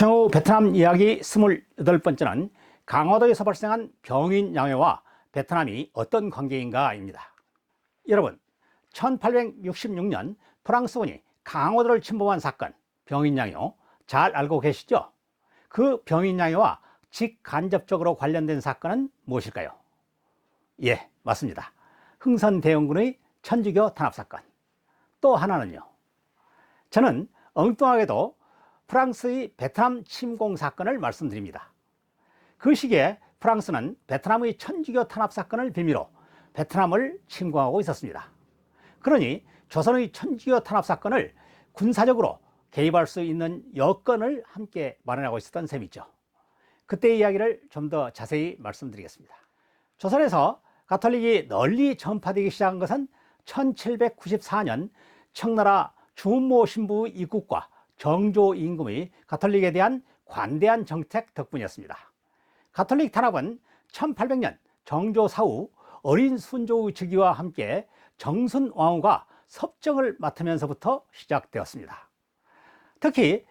추후 베트남 이야기 28번째는 강화도에서 발생한 병인 양요와 베트남이 어떤 관계인가입니다. 여러분, 1866년 프랑스군이 강화도를 침범한 사건, 병인 양요 잘 알고 계시죠? 그 병인 양요와 직간접적으로 관련된 사건은 무엇일까요? 예, 맞습니다. 흥선대원군의 천주교 탄압 사건. 또 하나는요. 저는 엉뚱하게도 프랑스의 베트남 침공 사건을 말씀드립니다. 그 시기에 프랑스는 베트남의 천주교 탄압 사건을 빌미로 베트남을 침공하고 있었습니다. 그러니 조선의 천주교 탄압 사건을 군사적으로 개입할 수 있는 여건을 함께 마련하고 있었던 셈이죠. 그때 이야기를 좀 더 자세히 말씀드리겠습니다. 조선에서 가톨릭이 널리 전파되기 시작한 것은 1794년 청나라 주모 신부 입국과 정조 임금의 가톨릭에 대한 관대한 정책 덕분이었습니다. 가톨릭 탄압은 1800년 정조 사후 어린 순조의 즉위와 함께 정순 왕후가 섭정을 맡으면서부터 시작되었습니다. 특히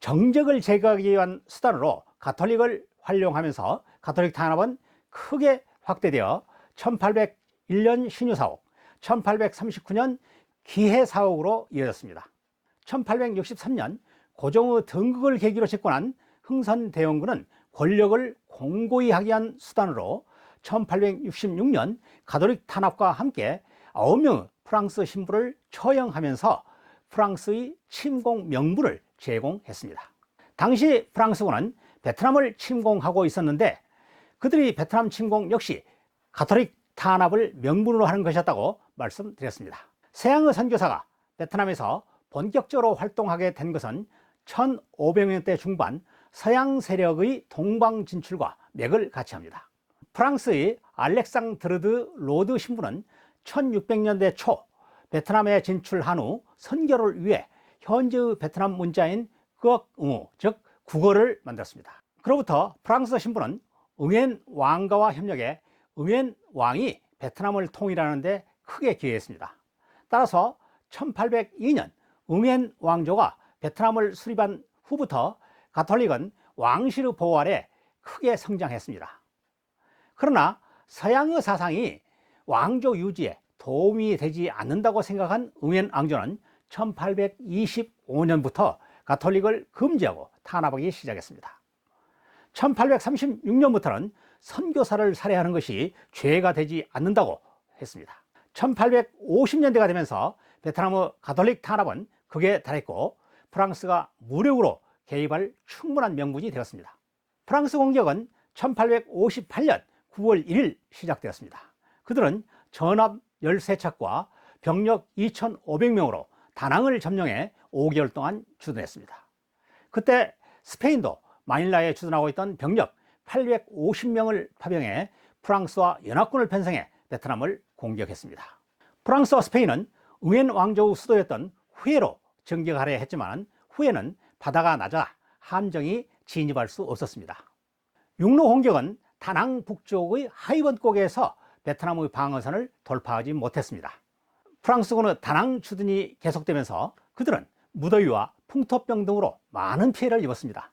정적을 제거하기 위한 수단으로 가톨릭을 활용하면서 가톨릭 탄압은 크게 확대되어 1801년 신유사옥, 1839년 기해사옥으로 이어졌습니다. 1863년 고종의 등극을 계기로 집권한 흥선대원군은 권력을 공고히 하기 위한 수단으로 1866년 가톨릭 탄압과 함께 9명의 프랑스 신부를 처형하면서 프랑스의 침공 명분을 제공했습니다. 당시 프랑스군은 베트남을 침공하고 있었는데 그들이 베트남 침공 역시 가톨릭 탄압을 명분으로 하는 것이었다고 말씀드렸습니다. 세양의 선교사가 베트남에서 본격적으로 활동하게 된 것은 1500년대 중반 서양 세력의 동방 진출과 맥을 같이 합니다. 프랑스의 알렉상드르드 로드 신부는 1600년대 초 베트남에 진출한 후 선교를 위해 현재의 베트남 문자인 끄억응우, 즉 국어를 만들었습니다. 그로부터 프랑스 신부는 응엔 왕가와 협력해 응엔 왕이 베트남을 통일하는 데 크게 기여했습니다. 따라서 1802년 응엔 왕조가 베트남을 수립한 후부터 가톨릭은 왕실의 보호 아래 크게 성장했습니다. 그러나 서양의 사상이 왕조 유지에 도움이 되지 않는다고 생각한 응엔 왕조는 1825년부터 가톨릭을 금지하고 탄압하기 시작했습니다. 1836년부터는 선교사를 살해하는 것이 죄가 되지 않는다고 했습니다. 1850년대가 되면서 베트남의 가톨릭 탄압은 극에 달했고 프랑스가 무력으로 개입할 충분한 명분이 되었습니다. 프랑스 공격은 1858년 9월 1일 시작되었습니다. 그들은 전함 13척과 병력 2,500명으로 다낭을 점령해 5개월 동안 주둔했습니다. 그때 스페인도 마닐라에 주둔하고 있던 병력 850명을 파병해 프랑스와 연합군을 편성해 베트남을 공격했습니다. 프랑스와 스페인은 응엔 왕조의 수도였던 후에로 정격하려 했지만 후에는 바다가 낮아 함정이 진입할 수 없었습니다. 육로 공격은 다낭 북쪽의 하이번곡에서 베트남의 방어선을 돌파하지 못했습니다. 프랑스군의 다낭 주둔이 계속되면서 그들은 무더위와 풍토병 등으로 많은 피해를 입었습니다.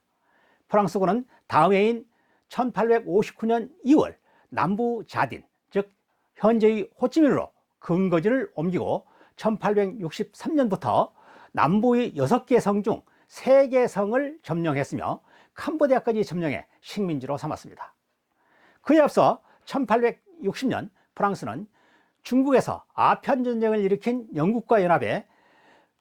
프랑스군은 다음 해인 1859년 2월 남부 자딘, 즉 현재의 호치민으로 근거지를 옮기고 1863년부터 남부의 6개 성 중 3개 성을 점령했으며 캄보디아까지 점령해 식민지로 삼았습니다. 그에 앞서 1860년 프랑스는 중국에서 아편 전쟁을 일으킨 영국과 연합해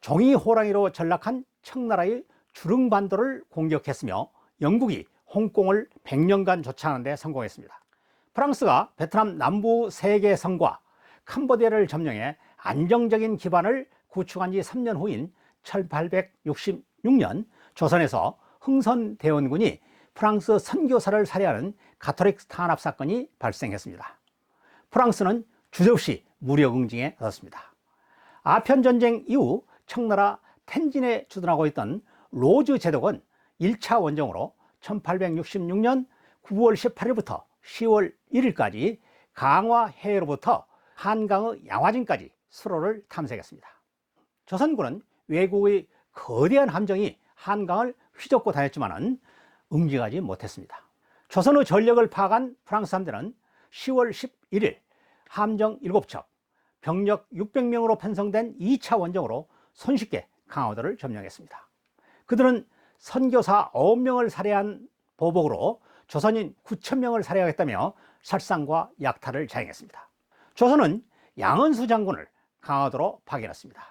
종이 호랑이로 전락한 청나라의 주릉반도를 공격했으며 영국이 홍콩을 100년간 조차하는 데 성공했습니다. 프랑스가 베트남 남부 세계 성과 캄보디아를 점령해 안정적인 기반을 구축한 지 3년 후인 1866년 조선에서 흥선대원군이 프랑스 선교사를 살해하는 가톨릭 탄압 사건이 발생했습니다. 프랑스는 주저없이 무력 응징에 나섰습니다. 아편 전쟁 이후 청나라 텐진에 주둔하고 있던 로즈 제독은 1차 원정으로 1866년 9월 18일부터 10월 1일까지 강화 해로부터 한강의 양화진까지 수로를 탐색했습니다. 조선군은 외국의 거대한 함정이 한강을 휘젓고 다녔지만은 응징하지 못했습니다. 조선의 전력을 파악한 프랑스 함대는 10월 11일 함정 7척, 병력 600명으로 편성된 2차 원정으로 손쉽게 강화도를 점령했습니다. 그들은 선교사 9명을 살해한 보복으로 조선인 9천명을 살해하겠다며 살상과 약탈을 자행했습니다. 조선은 양은수 장군을 강화도로 파견했습니다.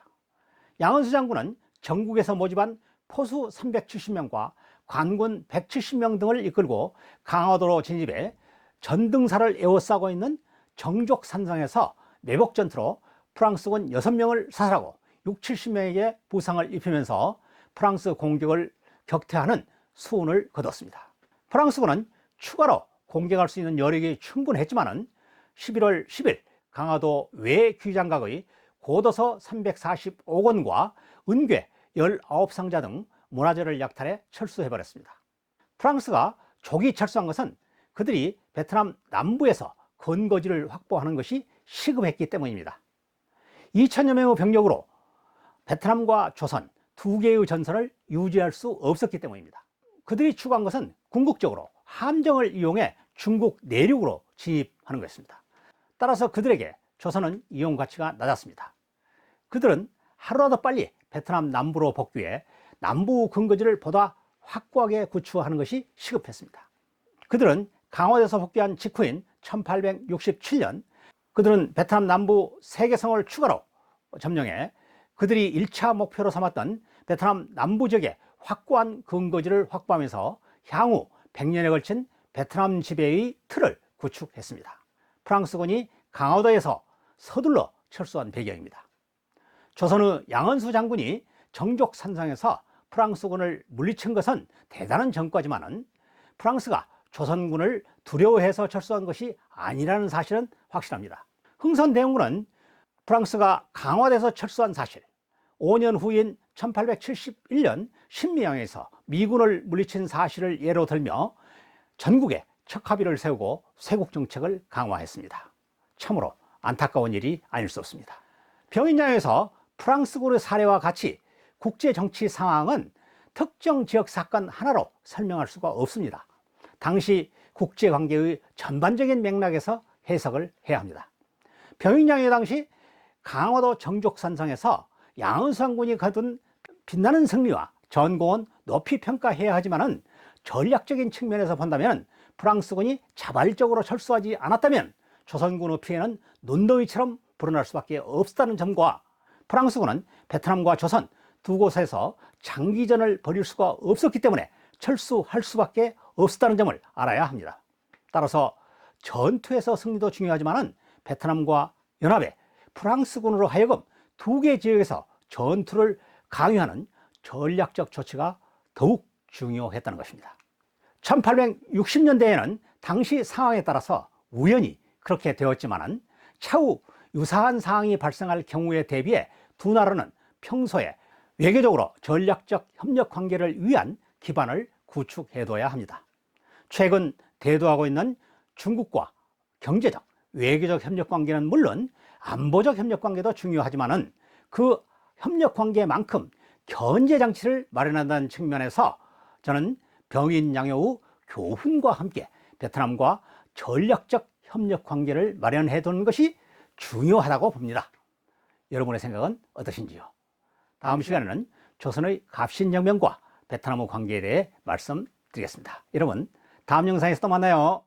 양은수 장군은 전국에서 모집한 포수 370명과 관군 170명 등을 이끌고 강화도로 진입해 전등사를 에워싸고 있는 정족산성에서 매복 전투로 프랑스군 6명을 사살하고 6, 70명에게 부상을 입히면서 프랑스 공격을 격퇴하는 수운을 거뒀습니다. 프랑스군은 추가로 공격할 수 있는 여력이 충분했지만은 11월 10일 강화도 외 귀장각의 고도서 345권과 은괴 19상자 등 문화재를 약탈해 철수해버렸습니다. 프랑스가 조기 철수한 것은 그들이 베트남 남부에서 건거지를 확보하는 것이 시급했기 때문입니다. 2천여 명의 병력으로 베트남과 조선 두 개의 전선을 유지할 수 없었기 때문입니다. 그들이 추구한 것은 궁극적으로 함정을 이용해 중국 내륙으로 진입하는 것입니다. 따라서 그들에게 조선은 이용 가치가 낮았습니다. 그들은 하루라도 빨리 베트남 남부로 복귀해 남부 근거지를 보다 확고하게 구축하는 것이 시급했습니다. 그들은 강화에서 복귀한 직후인 1867년 그들은 베트남 남부 세계성을 추가로 점령해 그들이 1차 목표로 삼았던 베트남 남부 지역의 확고한 근거지를 확보하면서 향후 100년에 걸친 베트남 지배의 틀을 구축했습니다. 프랑스군이 강화도에서 서둘러 철수한 배경입니다. 조선의 양은수 장군이 정족산성에서 프랑스군을 물리친 것은 대단한 전과지만은 프랑스가 조선군을 두려워해서 철수한 것이 아니라는 사실은 확실합니다. 흥선대원군은 프랑스가 강화돼서 철수한 사실, 5년 후인 1871년 신미양에서 미군을 물리친 사실을 예로 들며 전국에 척합의를 세우고 쇄국 정책을 강화했습니다. 참으로 안타까운 일이 아닐 수 없습니다. 병인양에서 프랑스군의 사례와 같이 국제 정치 상황은 특정 지역 사건 하나로 설명할 수가 없습니다. 당시 국제 관계의 전반적인 맥락에서 해석을 해야 합니다. 병인양의 당시 강화도 정족산성에서 양은수군이 거둔 빛나는 승리와 전공은 높이 평가해야 하지만은 전략적인 측면에서 본다면 프랑스군이 자발적으로 철수하지 않았다면 조선군의 피해는 눈덩이처럼 불어날 수밖에 없다는 점과 프랑스군은 베트남과 조선 두 곳에서 장기전을 벌일 수가 없었기 때문에 철수할 수밖에 없었다는 점을 알아야 합니다. 따라서 전투에서 승리도 중요하지만 베트남과 연합에 프랑스군으로 하여금 두 개 지역에서 전투를 강요하는 전략적 조치가 더욱 중요했다는 것입니다. 1860년대에는 당시 상황에 따라서 우연히 그렇게 되었지만은 차후 유사한 상황이 발생할 경우에 대비해 두 나라는 평소에 외교적으로 전략적 협력 관계를 위한 기반을 구축해둬야 합니다. 최근 대두하고 있는 중국과 경제적, 외교적 협력 관계는 물론 안보적 협력 관계도 중요하지만은 그 협력 관계만큼 견제 장치를 마련한다는 측면에서 저는 병인 양효 교훈과 함께 베트남과 전략적 협력 관계를 마련해 두는 것이 중요하다고 봅니다. 여러분의 생각은 어떠신지요? 다음 시간에는 조선의 갑신혁명과 베트남의 관계에 대해 말씀드리겠습니다. 여러분, 다음 영상에서 또 만나요.